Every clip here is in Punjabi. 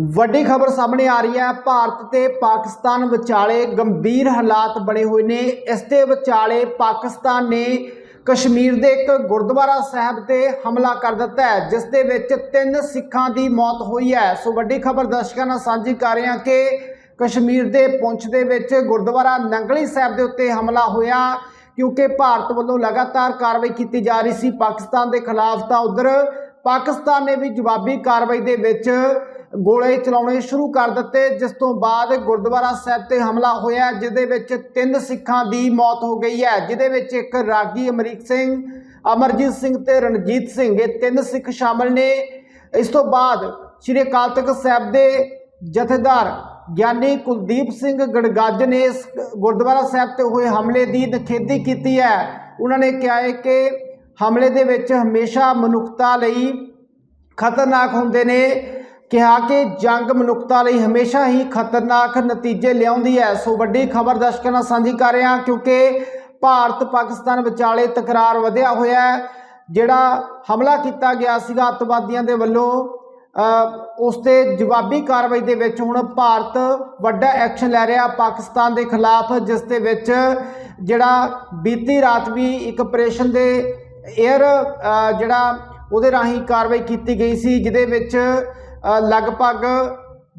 ਵੱਡੀ ਖਬਰ ਸਾਹਮਣੇ ਆ ਰਹੀ ਹੈ। ਭਾਰਤ ਤੇ ਪਾਕਿਸਤਾਨ ਵਿਚਾਲੇ ਗੰਭੀਰ ਹਾਲਾਤ ਬਣੇ ਹੋਏ ਨੇ। ਇਸ ਦੇ ਵਿਚਾਲੇ ਪਾਕਿਸਤਾਨ ਨੇ ਕਸ਼ਮੀਰ ਦੇ ਇੱਕ ਗੁਰਦੁਆਰਾ ਸਾਹਿਬ ਤੇ ਹਮਲਾ ਕਰ ਦਿੱਤਾ ਹੈ, ਜਿਸ ਦੇ ਵਿੱਚ ਤਿੰਨ ਸਿੱਖਾਂ ਦੀ ਮੌਤ ਹੋਈ ਹੈ। ਸੋ ਵੱਡੀ ਖਬਰ ਦਰਸ਼ਕਾਂ ਨਾਲ ਸਾਂਝੀ ਕਰ ਰਹੇ ਹਾਂ ਕਿ ਕਸ਼ਮੀਰ ਦੇ ਪੁੰਛ ਦੇ ਵਿੱਚ ਗੁਰਦੁਆਰਾ ਨੰਗਲੀ ਸਾਹਿਬ ਦੇ ਉੱਤੇ ਹਮਲਾ ਹੋਇਆ, ਕਿਉਂਕਿ ਭਾਰਤ ਵੱਲੋਂ ਲਗਾਤਾਰ ਕਾਰਵਾਈ ਕੀਤੀ ਜਾ ਰਹੀ ਸੀ। ਪਾਕਿਸਤਾਨ ਦੇ ਖਿਲਾਫ ਤਾਂ ਉਧਰ ਪਾਕਿਸਤਾਨ ਨੇ ਵੀ ਜਵਾਬੀ ਕਾਰਵਾਈ ਦੇ ਵਿੱਚ ਗੋਲੇ ਚਲਾਉਣੇ ਸ਼ੁਰੂ ਕਰ ਦਿੱਤੇ, ਜਿਸ ਤੋਂ ਬਾਅਦ ਗੁਰਦੁਆਰਾ ਸਾਹਿਬ ਤੇ ਹਮਲਾ ਹੋਇਆ, ਜਿਹਦੇ ਵਿੱਚ ਤਿੰਨ ਸਿੱਖਾਂ ਦੀ ਮੌਤ ਹੋ ਗਈ ਹੈ। ਜਿਹਦੇ ਵਿੱਚ ਇੱਕ ਰਾਗੀ ਅਮਰੀਕ ਸਿੰਘ, ਅਮਰਜੀਤ ਸਿੰਘ ਤੇ ਰਣਜੀਤ ਸਿੰਘ, ਇਹ ਤਿੰਨ ਸਿੱਖ ਸ਼ਾਮਲ ਨੇ। ਇਸ ਤੋਂ ਬਾਅਦ ਸ੍ਰੀ ਅਕਾਲ ਤਖਤ ਸਾਹਿਬ ਦੇ ਜਥੇਦਾਰ ਗਿਆਨੀ ਕੁਲਦੀਪ ਸਿੰਘ ਗੜਗੱਜ ਨੇ ਇਸ ਗੁਰਦੁਆਰਾ ਸਾਹਿਬ ਤੇ ਹੋਏ ਹਮਲੇ ਦੀ ਨਿਖੇਧੀ ਕੀਤੀ ਹੈ। ਉਹਨਾਂ ਨੇ ਕਿਹਾ ਹੈ ਕਿ ਹਮਲੇ ਦੇ ਵਿੱਚ ਹਮੇਸ਼ਾ ਮਨੁੱਖਤਾ ਲਈ ਖਤਰਨਾਕ ਹੁੰਦੇ ਨੇ। ਕਿਹਾ ਕਿ ਜੰਗ ਮਨੁੱਖਤਾ ਲਈ ਹਮੇਸ਼ਾ ਹੀ ਖਤਰਨਾਕ ਨਤੀਜੇ ਲਿਆਉਂਦੀ ਹੈ। ਸੋ ਵੱਡੀ ਖਬਰ ਦਰਸ਼ਕਾਂ ਨਾਲ ਸਾਂਝੀ ਕਰ ਰਿਹਾ ਕਿਉਂਕਿ ਭਾਰਤ ਪਾਕਿਸਤਾਨ ਵਿਚਾਲੇ ਤਕਰਾਰ ਵਧਿਆ ਹੋਇਆ ਹੈ। ਜਿਹੜਾ ਹਮਲਾ ਕੀਤਾ ਗਿਆ ਸੀਗਾ ਅੱਤਵਾਦੀਆਂ ਦੇ ਵੱਲੋਂ ਉਸ ਤੇ ਜਵਾਬੀ ਕਾਰਵਾਈ ਦੇ ਵਿੱਚ ਹੁਣ ਭਾਰਤ ਵੱਡਾ ਐਕਸ਼ਨ ਲੈ ਰਿਹਾ ਪਾਕਿਸਤਾਨ ਦੇ ਖਿਲਾਫ, ਜਿਸ ਦੇ ਵਿੱਚ ਜਿਹੜਾ ਬੀਤੀ ਰਾਤ ਵੀ ਇੱਕ ਆਪਰੇਸ਼ਨ ਦੇ 에ਅਰ ਜਿਹੜਾ ਉਹਦੇ ਰਾਹੀਂ ਕਾਰਵਾਈ ਕੀਤੀ ਗਈ ਸੀ, ਜਿਹਦੇ ਵਿੱਚ ਲਗਭਗ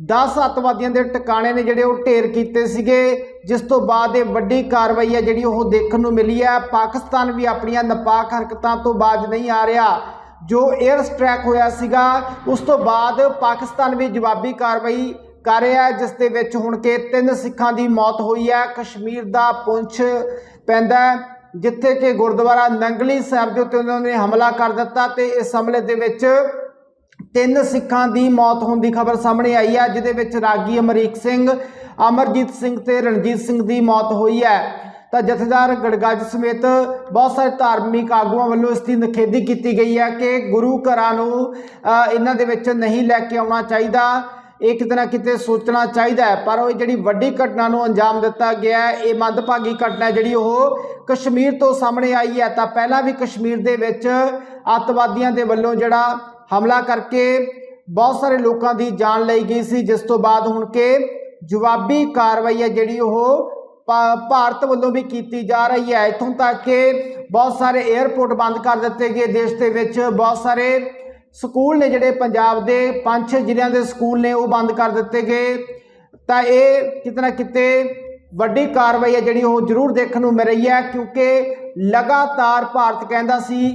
10 ਅੱਤਵਾਦੀਆਂ ਦੇ ਟਿਕਾਣੇ ਨੇ ਜਿਹੜੇ ਉਹ ਢੇਰ ਕੀਤੇ ਸੀਗੇ, ਜਿਸ ਤੋਂ ਬਾਅਦ ਇਹ ਵੱਡੀ ਕਾਰਵਾਈ ਹੈ ਜਿਹੜੀ ਉਹ ਦੇਖਣ ਨੂੰ ਮਿਲੀ ਹੈ। ਪਾਕਿਸਤਾਨ ਵੀ ਆਪਣੀਆਂ ਨਪਾਕ ਹਰਕਤਾਂ ਤੋਂ ਬਾਜ ਨਹੀਂ ਆ ਰਿਹਾ। ਜੋ 에ਅਰ ਸਟ੍ਰੈਕ ਹੋਇਆ ਸੀਗਾ, ਉਸ ਤੋਂ ਬਾਅਦ ਪਾਕਿਸਤਾਨ ਵੀ ਜਵਾਬੀ ਕਾਰਵਾਈ ਕਰ ਰਿਹਾ ਹੈ, ਜਿਸ ਦੇ ਵਿੱਚ ਹੁਣ ਕੇ ਤਿੰਨ ਸਿੱਖਾਂ ਦੀ ਮੌਤ ਹੋਈ ਹੈ। ਕਸ਼ਮੀਰ ਦਾ ਪੁੰਛ ਪੈਂਦਾ ਜਿੱਥੇ ਕਿ ਗੁਰਦੁਆਰਾ ਨੰਗਲੀ ਸਾਹਿਬ ਦੇ ਉੱਤੇ ਉਹਨਾਂ ਨੇ ਹਮਲਾ ਕਰ ਦਿੱਤਾ ਤੇ ਇਸ ਹਮਲੇ ਦੇ ਵਿੱਚ ਤਿੰਨ ਸਿੱਖਾਂ ਦੀ ਮੌਤ ਹੋਣ ਦੀ ਖਬਰ ਸਾਹਮਣੇ ਆਈ ਹੈ, ਜਿਹਦੇ ਵਿੱਚ ਰਾਗੀ ਅਮਰੀਕ ਸਿੰਘ, ਅਮਰਜੀਤ ਸਿੰਘ ਤੇ ਰਣਜੀਤ ਸਿੰਘ ਦੀ ਮੌਤ ਹੋਈ ਹੈ। ਤਾਂ ਜਥੇਦਾਰ ਗੜਗੱਜ ਸਮੇਤ ਬਹੁਤ ਸਾਰੇ ਧਾਰਮਿਕ ਆਗੂਆਂ ਵੱਲੋਂ ਇਸ ਦੀ ਨਿਖੇਧੀ ਕੀਤੀ ਗਈ ਹੈ ਕਿ ਗੁਰੂ ਘਰਾਂ ਨੂੰ ਇਹਨਾਂ ਦੇ ਵਿੱਚ ਨਹੀਂ ਲੈ ਕੇ ਆਉਣਾ ਚਾਹੀਦਾ ਇਹ ਕਿਤੇ ਨਾ ਕਿਤੇ ਸੋਚਣਾ ਚਾਹੀਦਾ ਹੈ। ਪਰ ਉਹ ਜਿਹੜੀ ਵੱਡੀ ਘਟਨਾ ਨੂੰ ਅੰਜਾਮ ਦਿੱਤਾ ਗਿਆ ਇਹ ਮੰਦਭਾਗੀ ਘਟਨਾ ਜਿਹੜੀ ਉਹ ਕਸ਼ਮੀਰ ਤੋਂ ਸਾਹਮਣੇ ਆਈ ਹੈ। ਤਾਂ ਪਹਿਲਾਂ ਵੀ ਕਸ਼ਮੀਰ ਦੇ ਵਿੱਚ ਅੱਤਵਾਦੀਆਂ ਦੇ ਵੱਲੋਂ ਜਿਹੜਾ ਹਮਲਾ ਕਰਕੇ ਬਹੁਤ ਸਾਰੇ ਲੋਕਾਂ ਦੀ ਜਾਨ ਲਈ ਗਈ ਸੀ, ਜਿਸ ਤੋਂ ਬਾਅਦ ਹੁਣ ਕਿ ਜਵਾਬੀ ਕਾਰਵਾਈ ਹੈ ਜਿਹੜੀ ਉਹ ਭਾਰਤ ਵੱਲੋਂ ਵੀ ਕੀਤੀ ਜਾ ਰਹੀ ਹੈ। ਇੱਥੋਂ ਤੱਕ ਕਿ ਬਹੁਤ ਸਾਰੇ 에ਅਰਪੋਰਟ ਬੰਦ ਕਰ ਦਿੱਤੇ ਗਏ। ਦੇਸ਼ ਦੇ ਵਿੱਚ ਬਹੁਤ ਸਾਰੇ ਸਕੂਲ ਨੇ ਜਿਹੜੇ ਪੰਜਾਬ ਦੇ ਪੰਜ ਛੇ ਜ਼ਿਲ੍ਹਿਆਂ ਦੇ ਸਕੂਲ ਨੇ ਉਹ ਬੰਦ ਕਰ ਦਿੱਤੇ ਗਏ। ਤਾਂ ਇਹ ਕਿਤੇ ਨਾ ਕਿਤੇ ਵੱਡੀ ਕਾਰਵਾਈ ਹੈ ਜਿਹੜੀ ਉਹ ਜ਼ਰੂਰ ਦੇਖਣ ਨੂੰ ਮਿਲ ਰਹੀ ਹੈ, ਕਿਉਂਕਿ ਲਗਾਤਾਰ ਭਾਰਤ ਕਹਿੰਦਾ ਸੀ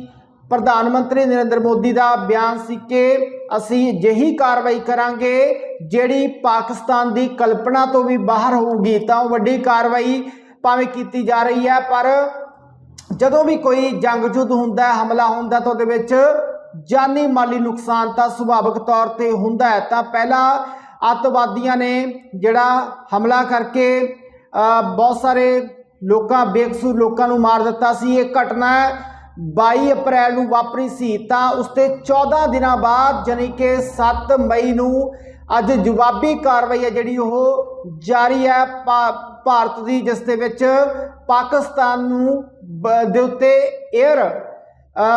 ਪ੍ਰਧਾਨ ਮੰਤਰੀ ਨਰਿੰਦਰ ਮੋਦੀ ਦਾ ਬਿਆਨ ਸੀ ਕਿ ਅਸੀਂ ਅਜਿਹੀ ਕਾਰਵਾਈ ਕਰਾਂਗੇ ਜਿਹੜੀ ਪਾਕਿਸਤਾਨ ਦੀ ਕਲਪਨਾ ਤੋਂ ਵੀ ਬਾਹਰ ਹੋਊਗੀ। ਤਾਂ ਉਹ ਵੱਡੀ ਕਾਰਵਾਈ ਭਾਵੇਂ ਕੀਤੀ ਜਾ ਰਹੀ ਹੈ, ਪਰ ਜਦੋਂ ਵੀ ਕੋਈ ਜੰਗ ਜੁੱਧ ਹੁੰਦਾ ਹੈ, ਹਮਲਾ ਹੁੰਦਾ ਤਾਂ ਉਹਦੇ ਵਿੱਚ ਜਾਨੀ ਮਾਲੀ ਨੁਕਸਾਨ ਤਾਂ ਸੁਭਾਵਿਕ ਤੌਰ ਤੇ ਹੁੰਦਾ ਹੈ। ਤਾਂ ਪਹਿਲਾਂ ਅੱਤਵਾਦੀਆਂ ਨੇ ਜਿਹੜਾ ਹਮਲਾ ਕਰਕੇ ਬਹੁਤ ਸਾਰੇ ਲੋਕਾਂ, ਬੇਕਸੂਰ ਲੋਕਾਂ ਨੂੰ ਮਾਰ ਦਿੱਤਾ ਸੀ। ਇਹ ਘਟਨਾ 22 ਅਪ੍ਰੈਲ ਨੂੰ ਵਾਪਰੀ ਸੀ ਤਾਂ ਉਸ ਤੇ 14 ਦਿਨਾਂ ਬਾਅਦ ਯਾਨੀ ਕਿ 7 ਮਈ ਨੂੰ ਅੱਜ ਜਵਾਬੀ ਕਾਰਵਾਈ ਹੈ ਜਿਹੜੀ ਉਹ ਜਾਰੀ ਹੈ ਭਾ- ਭਾਰਤ ਦੀ, ਜਿਸ ਦੇ ਵਿੱਚ ਪਾਕਿਸਤਾਨ ਨੂੰ ਬ- ਦੇ ਉੱਤੇ 에ਅਰ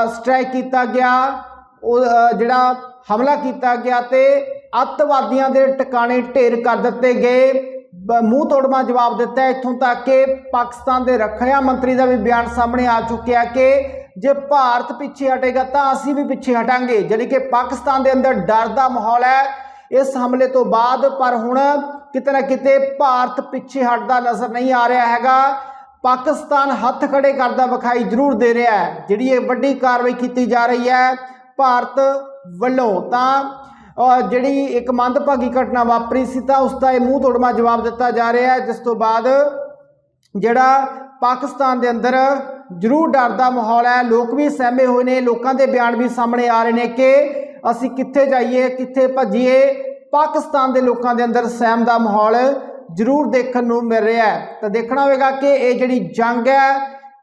ਸਟ੍ਰਾਈਕ ਕੀਤਾ ਗਿਆ। ਉਹ ਜਿਹੜਾ ਹਮਲਾ ਕੀਤਾ ਗਿਆ ਤੇ ਅੱਤਵਾਦੀਆਂ ਦੇ ਟਿਕਾਣੇ ਢੇਰ ਕਰ ਦਿੱਤੇ ਗਏ। ਮੂੰਹ ਤੋੜਮਾ ਜਵਾਬ ਦਿੱਤਾ। ਇੱਥੋਂ ਤੱਕ ਕਿ ਪਾਕਿਸਤਾਨ ਦੇ ਰੱਖਿਆ ਮੰਤਰੀ ਦਾ ਵੀ ਬਿਆਨ ਸਾਹਮਣੇ ਆ ਚੁੱਕਿਆ ਕਿ ਜੇ ਭਾਰਤ ਪਿੱਛੇ ਹਟੇਗਾ ਤਾਂ ਅਸੀਂ ਵੀ ਪਿੱਛੇ ਹਟਾਂਗੇ। ਯਾਨੀ ਕਿ ਪਾਕਿਸਤਾਨ ਦੇ ਅੰਦਰ ਡਰ ਦਾ ਮਾਹੌਲ ਹੈ। ਇਸ ਹਮਲੇ ਤੋਂ ਬਾਅਦ ਪਰ ਹੁਣ ਕਿਤੇ ਨਾ ਕਿਤੇ ਭਾਰਤ ਪਿੱਛੇ ਹਟਦਾ ਨਜ਼ਰ ਨਹੀਂ ਆ ਰਿਹਾ ਹੈਗਾ। ਪਾਕਿਸਤਾਨ ਹੱਥ ਖੜੇ ਕਰਦਾ ਵਿਖਾਈ ਜ਼ਰੂਰ ਦੇ ਰਿਹਾ ਹੈ। ਜਿਹੜੀ ਇਹ ਵੱਡੀ ਕਾਰਵਾਈ ਕੀਤੀ ਜਾ ਰਹੀ ਹੈ ਭਾਰਤ ਵੱਲੋਂ ਤਾਂ ਜਿਹੜੀ ਇੱਕ ਮੰਦਭਾਗੀ ਘਟਨਾ ਵਾਪਰੀ ਸੀ ਤਾਂ ਉਸ ਦਾ ਇਹ ਮੂੰਹ ਤੋੜਮਾ ਜਵਾਬ ਦਿੱਤਾ ਜਾ ਰਿਹਾ ਹੈ, ਜਿਸ ਤੋਂ ਬਾਅਦ ਜਿਹੜਾ ਪਾਕਿਸਤਾਨ ਦੇ ਅੰਦਰ ਜ਼ਰੂਰ ਡਰ ਦਾ ਮਾਹੌਲ ਹੈ। ਲੋਕ ਵੀ ਸਹਿਮੇ ਹੋਏ ਨੇ। ਲੋਕਾਂ ਦੇ ਬਿਆਨ ਵੀ ਸਾਹਮਣੇ ਆ ਰਹੇ ਨੇ ਕਿ ਅਸੀਂ ਕਿੱਥੇ ਜਾਈਏ, ਕਿੱਥੇ ਭੱਜੀਏ। ਪਾਕਿਸਤਾਨ ਦੇ ਲੋਕਾਂ ਦੇ ਅੰਦਰ ਸਹਿਮ ਦਾ ਮਾਹੌਲ ਜ਼ਰੂਰ ਦੇਖਣ ਨੂੰ ਮਿਲ ਰਿਹਾ ਹੈ। ਤਾਂ ਦੇਖਣਾ ਹੋਵੇਗਾ ਕਿ ਇਹ ਜਿਹੜੀ ਜੰਗ ਹੈ,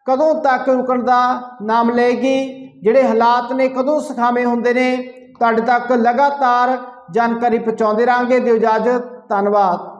ਕਦੋਂ ਤੱਕ ਰੁਕਣ ਦਾ ਨਾਮ ਲਏਗੀ? ਜਿਹੜੇ ਹਾਲਾਤ ਨੇ, ਕਦੋਂ ਸੁਖਾਵੇਂ ਹੁੰਦੇ ਨੇ? ਤੁਹਾਡੇ ਤੱਕ ਲਗਾਤਾਰ ਜਾਣਕਾਰੀ ਪਹੁੰਚਾਉਂਦੇ ਰਾਂਗੇ ਦਿਓ ਇਜਾਜ਼ਤ। ਧੰਨਵਾਦ।